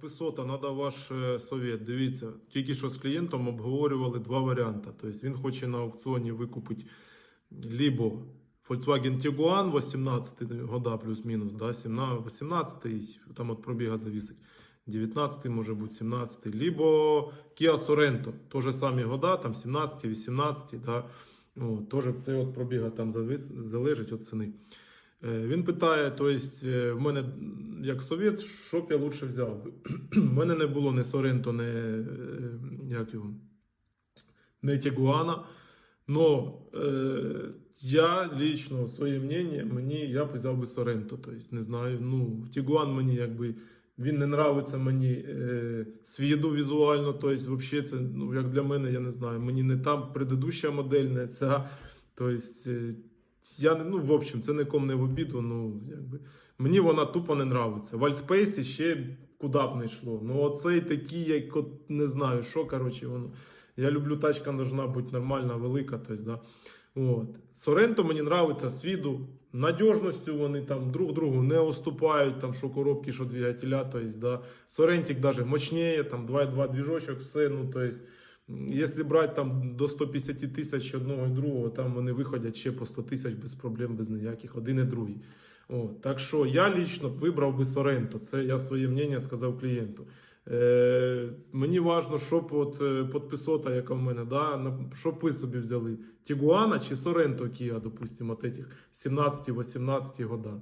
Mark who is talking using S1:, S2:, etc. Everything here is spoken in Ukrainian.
S1: Подписота, треба ваш е, совет. Дивіться, тільки що з клієнтом обговорювали два варіанти. Тобто він хоче на аукціоні викупити либо Volkswagen Tiguan 18 года плюс-мінус, да, 17, 18, там от пробіга зависить. 19 може бути 17, либо Kia Sorento, теж самі года, там 17, 18, да, теж все от пробіга там залежить від ціни. Е, Він питає, тобто, е, в мене як совет, що б я лучше взяв. У мене не було ні Соренто, ні, е, як його, ні Тігуана. Но е, я лично своє мнение, мені я б взяв би Соренто. Тобто, не знаю, ну, Тігуан мені якби. Він не нравиться мені е, з виду візуально, тобто, взагалі, це, ну, як для мене, я не знаю. Мені не там предыдуща модель, не ця. Тобто, я ну, в общем, це нікому не в обіду. Ну, якби. Мені вона тупо не нравиться. В Альспейсі ще куди б не йшло. Ну, оцей такий, як от, не знаю, що, коротше, воно. Я люблю, тачка должна бути нормальна, велика. Тобто, да. От. Соренто мені з виду. Надіжністю вони там друг другу не уступають, там, що коробки, що двигателя. Тобто, да. Сорентик даже мощніє, там 2.2 движочок, все. Ну, тобто, Якщо брати там до 150 тисяч одного і другого, там вони виходять ще по 100 тисяч без проблем, без ніяких, один і другий. О, так що я лічно вибрав би Соренто. Це я своє мнення сказав клієнту. Е, мені важливо, от е, підписота, яка в мене, да, щоб ви собі взяли Тігуана чи Соренто Кія, допустимо, от этих 17-18 года.